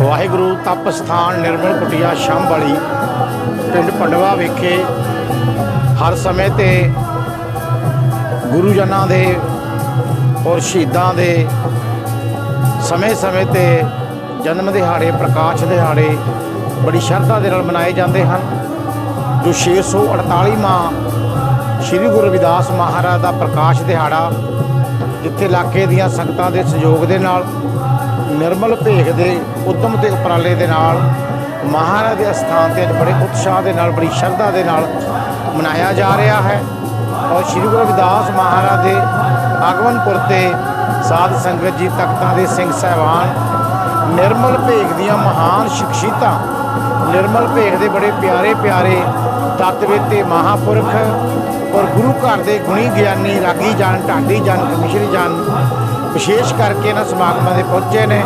ਵਾਹਿਗੁਰੂ ਤਪ ਸਥਾਨ ਨਿਰਮਲ ਕੁਟਿਆ ਸ਼ਾਮ ਵਾਲੀ ਪਿੰਡ ਪੰਡਵਾ ਵਿਖੇ ਹਰ ਸਮੇਂ ਤੇ ਗੁਰੂ ਜਨਾਂ ਦੇ ਔਰ ਸ਼ਹੀਦਾਂ ਦੇ ਸਮੇਂ-ਸਮੇਂ ਤੇ ਜਨਮ ਦਿਹਾੜੇ, ਪ੍ਰਕਾਸ਼ ਦਿਹਾੜੇ ਬੜੀ ਸ਼ਰਧਾ ਦੇ ਨਾਲ ਮਨਾਏ ਜਾਂਦੇ ਹਨ। ਜੋ 648ਵਾਂ ਸ੍ਰੀ ਗੁਰੂ ਰਵਿਦਾਸ ਮਹਾਰਾਜ ਦਾ ਪ੍ਰਕਾਸ਼ ਦਿਹਾੜਾ ਜਿੱਥੇ ਇਲਾਕੇ ਦੀਆਂ ਸੰਗਤਾਂ ਦੇ ਸਹਿਯੋਗ ਦੇ ਨਾਲ ਨਿਰਮਲ ਭੇਖ ਦੇ ਉਦਮ ਤੇ ਉਪਰਾਲੇ ਦੇ ਨਾਲ, ਮਹਾਰਾਜ ਦੇ ਅਸਥਾਨ ਤੇ ਅੱਜ ਬੜੇ ਉਤਸ਼ਾਹ ਦੇ ਨਾਲ, ਬੜੀ ਸ਼ਰਧਾ ਦੇ ਨਾਲ ਮਨਾਇਆ ਜਾ ਰਿਹਾ ਹੈ। ਔਰ ਸ੍ਰੀ ਗੁਰੂ ਰਵਿਦਾਸ ਮਹਾਰਾਜ ਦੇ ਆਗਮਨਪੁਰ ਤੇ ਸਾਧ ਸੰਗਤ ਜੀ, ਤਖਤਾਂ ਦੇ ਸਿੰਘ ਸਹਿਬਾਨ, ਨਿਰਮਲ ਭੇਖ ਦੀਆਂ ਮਹਾਨ ਸ਼ਖਸੀਅਤਾਂ, ਨਿਰਮਲ ਭੇਖ ਦੇ ਬੜੇ ਪਿਆਰੇ ਪਿਆਰੇ ਤਤਵੇ ਤੇ ਮਹਾਪੁਰਖ ਔਰ ਗੁਰੂ ਘਰ ਦੇ ਗੁਣੀ ਗਿਆਨੀ, ਰਾਗੀ ਜਾਨ, ਢਾਡੀ ਜਾਨ, ਕਮਿਸ਼ਰੀ ਜਾਨ ਵਿਸ਼ੇਸ਼ ਕਰਕੇ ਇਹਨਾਂ ਸਮਾਗਮਾਂ ਦੇ ਪਹੁੰਚੇ ਨੇ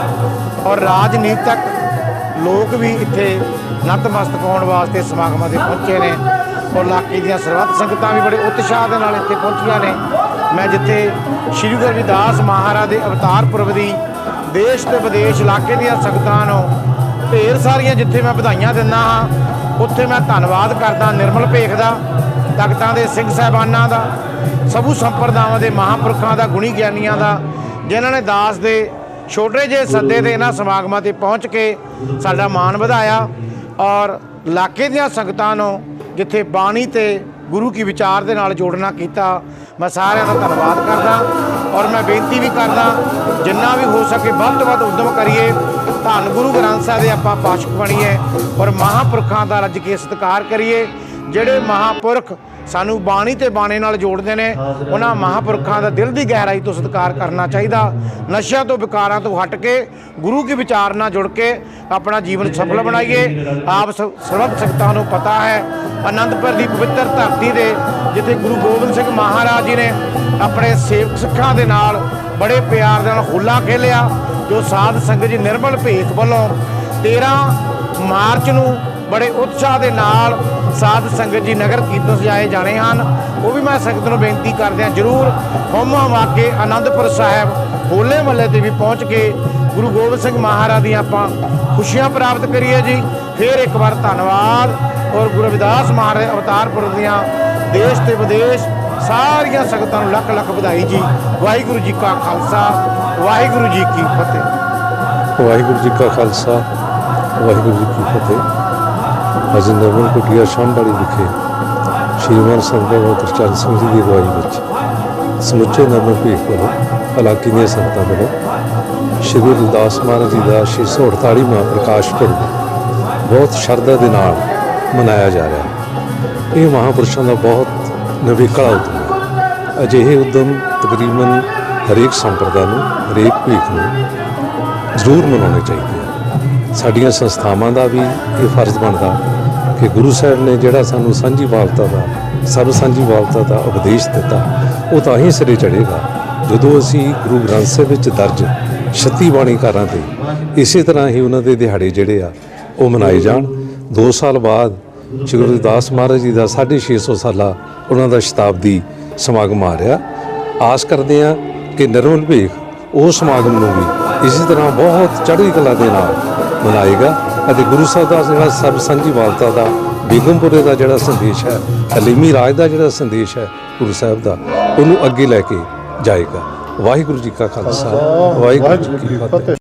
ਔਰ ਰਾਜਨੀਤਿਕ ਲੋਕ ਵੀ ਇੱਥੇ ਨਤਮਸਤਕ ਹੋਣ ਵਾਸਤੇ ਸਮਾਗਮਾਂ ਦੇ ਪਹੁੰਚੇ ਨੇ ਔਰ ਇਲਾਕੇ ਦੀਆਂ ਸਰਬੱਤ ਸੰਗਤਾਂ ਵੀ ਬੜੇ ਉਤਸ਼ਾਹ ਦੇ ਨਾਲ ਇੱਥੇ ਪਹੁੰਚੀਆਂ ਨੇ। ਮੈਂ ਜਿੱਥੇ ਸ੍ਰੀ ਗੁਰੂ ਰਵਿਦਾਸ ਮਹਾਰਾਜ ਦੇ ਅਵਤਾਰ ਪੁਰਬ ਦੀ ਦੇਸ਼ ਤੇ ਵਿਦੇਸ਼ ਇਲਾਕੇ ਦੀਆਂ ਸੰਗਤਾਂ ਨੂੰ ਢੇਰ ਸਾਰੀਆਂ ਜਿੱਥੇ ਮੈਂ ਵਧਾਈਆਂ ਦਿੰਦਾ ਹਾਂ, ਉੱਥੇ ਮੈਂ ਧੰਨਵਾਦ ਕਰਦਾ, ਨਿਰਮਲ ਭੇਖ ਦਾ ਤਖਤਾਂ ਦੇ ਸਿੰਘ ਸਾਹਿਬਾਨਾਂ ਦਾ, ਸਭੂ ਸੰਪਰਦਾਵਾਂ ਦੇ ਮਹਾਂਪੁਰਖਾਂ ਦਾ ਗੁਣੀ ਗਿਆਨੀਆਂ ਦਾ, ਜਿਨ੍ਹਾਂ ਨੇ ਦਾਸ ਦੇ ਛੋਟੇ ਜਿਹੇ ਸੱਦੇ 'ਤੇ ਇਹਨਾਂ ਸਮਾਗਮਾਂ ਤੇ ਪਹੁੰਚ ਕੇ ਸਾਡਾ ਮਾਣ ਵਧਾਇਆ ਔਰ ਇਲਾਕੇ ਦੀਆਂ ਸੰਗਤਾਂ ਨੂੰ ਜਿੱਥੇ ਬਾਣੀ ਤੇ ਗੁਰੂ ਕੀ ਵਿਚਾਰ ਦੇ ਨਾਲ ਜੋੜਨਾ ਕੀਤਾ, ਮੈਂ ਸਾਰਿਆਂ ਦਾ ਧੰਨਵਾਦ ਕਰਦਾ ਔਰ ਮੈਂ ਬੇਨਤੀ ਵੀ ਕਰਦਾ, ਜਿੰਨਾ ਵੀ ਹੋ ਸਕੇ ਵੱਧ ਤੋਂ ਵੱਧ ਉਦਮ ਕਰੀਏ, ਧੰਨ ਗੁਰੂ ਗ੍ਰੰਥ ਸਾਹਿਬ ਦੇ ਆਪਾਂ ਪਾਸ਼ਕ ਬਣੀਏ ਔਰ ਮਹਾਂਪੁਰਖਾਂ ਦਾ ਰੱਜ ਕੇ ਸਤਿਕਾਰ ਕਰੀਏ। ਜਿਹੜੇ ਮਹਾਂਪੁਰਖ ਸਾਨੂੰ ਬਾਣੀ ਤੇ ਬਾਣੇ ਨਾਲ ਜੋੜਦੇ ਨੇ, ਉਹਨਾਂ ਮਹਾਂਪੁਰਖਾਂ ਦਾ ਦਿਲ ਦੀ ਗਹਿਰਾਈ ਤੋਂ ਸਤਿਕਾਰ ਕਰਨਾ ਚਾਹੀਦਾ। ਨਸ਼ਿਆਂ ਤੋਂ, ਵਿਕਾਰਾਂ ਤੋਂ ਹਟ ਕੇ, ਗੁਰੂ ਕੀ ਵਿਚਾਰ ਨਾਲ ਜੁੜ ਕੇ ਆਪਣਾ ਜੀਵਨ ਸਫਲ ਬਣਾਈਏ। ਆਪ ਸ- ਸਰਬੱਤ ਸੰਗਤਾਂ ਨੂੰ ਪਤਾ ਹੈ ਅਨੰਦਪੁਰ ਦੀ ਪਵਿੱਤਰ ਧਰਤੀ ਦੇ, ਜਿੱਥੇ ਗੁਰੂ ਗੋਬਿੰਦ ਸਿੰਘ ਮਹਾਰਾਜ ਜੀ ਨੇ ਆਪਣੇ ਸੇਵਕ ਸਿੱਖਾਂ ਦੇ ਨਾਲ ਬੜੇ ਪਿਆਰ ਦੇ ਨਾਲ ਹੋਲਾ ਖੇਲਿਆ, ਜੋ ਸਾਧ ਸੰਗਤ ਜੀ ਨਿਰਮਲ ਭੇਖ ਵੱਲੋਂ 13 ਮਾਰਚ ਨੂੰ ਬੜੇ ਉਤਸ਼ਾਹ ਦੇ ਨਾਲ ਸਾਧ ਸੰਗਤ ਜੀ ਨਗਰ ਕੀਰਤਨ ਸਜਾਏ ਜਾਣੇ ਹਨ। ਉਹ ਵੀ ਮੈਂ ਸੰਗਤ ਨੂੰ ਬੇਨਤੀ ਕਰਦਿਆਂ ਜਰੂਰ ਹੋਮਾ ਕੇ ਆਨੰਦਪੁਰ ਸਾਹਿਬ ਹੋਲੇ ਮਹੱਲੇ ਤੇ ਵੀ ਪਹੁੰਚ ਕੇ ਗੁਰੂ ਗੋਬਿੰਦ ਸਿੰਘ ਮਹਾਰਾਜ ਦੀਆਂ ਆਪਾਂ ਖੁਸ਼ੀਆਂ ਪ੍ਰਾਪਤ ਕਰੀਏ ਜੀ। ਫਿਰ ਇੱਕ ਵਾਰ ਧੰਨਵਾਦ। ਔਰ ਗੁਰੂ ਰਵਿਦਾਸ ਮਹਾਰਾਜ ਅਵਤਾਰਪੁਰ ਦੀਆਂ ਦੇਸ਼ ਤੇ ਵਿਦੇਸ਼ ਸਾਰੀਆਂ ਸੰਗਤਾਂ ਨੂੰ ਲੱਖ ਲੱਖ ਵਧਾਈ ਜੀ। ਵਾਹਿਗੁਰੂ ਜੀ ਕਾ ਖਾਲਸਾ, ਵਾਹਿਗੁਰੂ ਜੀ ਕੀ ਫਤਿਹ। ਵਾਹਿਗੁਰੂ ਜੀ ਕਾ ਖਾਲਸਾ, ਵਾਹਿਗੁਰੂ ਜੀ ਕੀ ਫਤਿਹ। ਅੱਜ ਨਵਨ ਕੁਟਿਆ ਸ਼ਾਮਬਾੜੀ ਵਿਖੇ ਸ਼੍ਰੀਮਾਨ ਸੰਗਤ ਗੁਰਚਰਨ ਸਿੰਘ ਜੀ ਦੀ ਅਗਵਾਈ ਵਿੱਚ ਸਮੁੱਚੇ ਨਵਨ ਭੇਖ ਵੱਲੋਂ ਇਲਾਕੇ ਦੀਆਂ ਸੰਗਤਾਂ ਵੱਲੋਂ ਸ਼੍ਰੀ ਗੁਰੂ ਰਵਿਦਾਸ ਮਹਾਰਾਜ ਜੀ ਦਾ 648ਵਾਂ ਪ੍ਰਕਾਸ਼ ਪੁਰਬ ਬਹੁਤ ਸ਼ਰਧਾ ਦੇ ਨਾਲ ਮਨਾਇਆ ਜਾ ਰਿਹਾ ਹੈ। ਇਹ ਮਹਾਪੁਰਸ਼ਾਂ ਦਾ ਬਹੁਤ ਨਵੇਕਲਾ ਉਦਮ ਹੈ। ਅਜਿਹੇ ਉਦਮ ਤਕਰੀਬਨ ਹਰੇਕ ਸੰਪਰਦਾ ਨੂੰ, ਹਰੇਕ ਭੇਖ ਨੂੰ ਜ਼ਰੂਰ ਮਨਾਉਣੇ ਚਾਹੀਦੇ ਸਾਡੀਆਂ ਸੰਸਥਾਵਾਂ ਦਾ ਵੀ ਇਹ ਫਰਜ਼ ਬਣਦਾ ਕਿ ਗੁਰੂ ਸਾਹਿਬ ਨੇ ਜਿਹੜਾ ਸਾਨੂੰ ਸਾਂਝੀ ਵਾਲਤਾ ਦਾ ਸਰਬ ਸਾਂਝੀ ਵਾਲਤਾ ਦਾ ਉਪਦੇਸ਼ ਦਿੱਤਾ, ਉਹ ਤਾਂ ਹੀ ਸਿਰੇ ਚੜੇਗਾ ਜਦੋਂ ਅਸੀਂ ਗੁਰੂ ਗ੍ਰੰਥ ਸਾਹਿਬ ਵਿੱਚ ਦਰਜ ਛੱਤੀ ਬਾਣੀ ਕਾਰਾਂ ਤੇ ਇਸੇ ਤਰ੍ਹਾਂ ਹੀ ਉਹਨਾਂ ਦੇ ਦਿਹਾੜੇ ਜਿਹੜੇ ਆ, ਉਹ ਮਨਾਏ ਜਾਣ। 2 ਸਾਲ ਬਾਅਦ ਸ਼੍ਰੀ ਗੁਰੂ ਰਵਿਦਾਸ ਮਹਾਰਾਜ ਜੀ ਦਾ 650 ਸਾਲਾ ਉਹਨਾਂ ਦਾ ਸ਼ਤਾਬਦੀ ਸਮਾਗਮ ਆ ਰਿਹਾ। ਆਸ ਕਰਦੇ ਆ ਕਿ ਨਿਰਮਲ ਭੇਖ ਉਹ ਸਮਾਗਮ ਨੂੰ ਵੀ ਇਸੇ ਤਰ੍ਹਾਂ ਬਹੁਤ ਚੜ੍ਹਦੀ ਕਲਾ ਦੇ ਨਾਲ ਮਨਾਏਗਾ। ਅਤੇ ਗੁਰੂ ਸਾਹਿਬ ਦਾ ਜਿਹੜਾ ਸਰਬ ਸਾਂਝੀ ਵਾਲਤਾ ਦਾ ਬੇਗਮਪੁਰੇ ਦਾ ਜਿਹੜਾ ਸੰਦੇਸ਼ ਹੈ ਹਲੀਮੀ ਰਾਜ ਦਾ ਜਿਹੜਾ ਸੰਦੇਸ਼ ਹੈ ਗੁਰੂ ਸਾਹਿਬ ਦਾ ਉਹਨੂੰ ਅੱਗੇ ਲੈ ਕੇ ਜਾਏਗਾ। ਵਾਹਿਗੁਰੂ ਜੀ ਕਾ ਖਾਲਸਾ ਵਾਹਿਗੁਰੂ ਜੀ ਕੀ ਫਤਿਹ।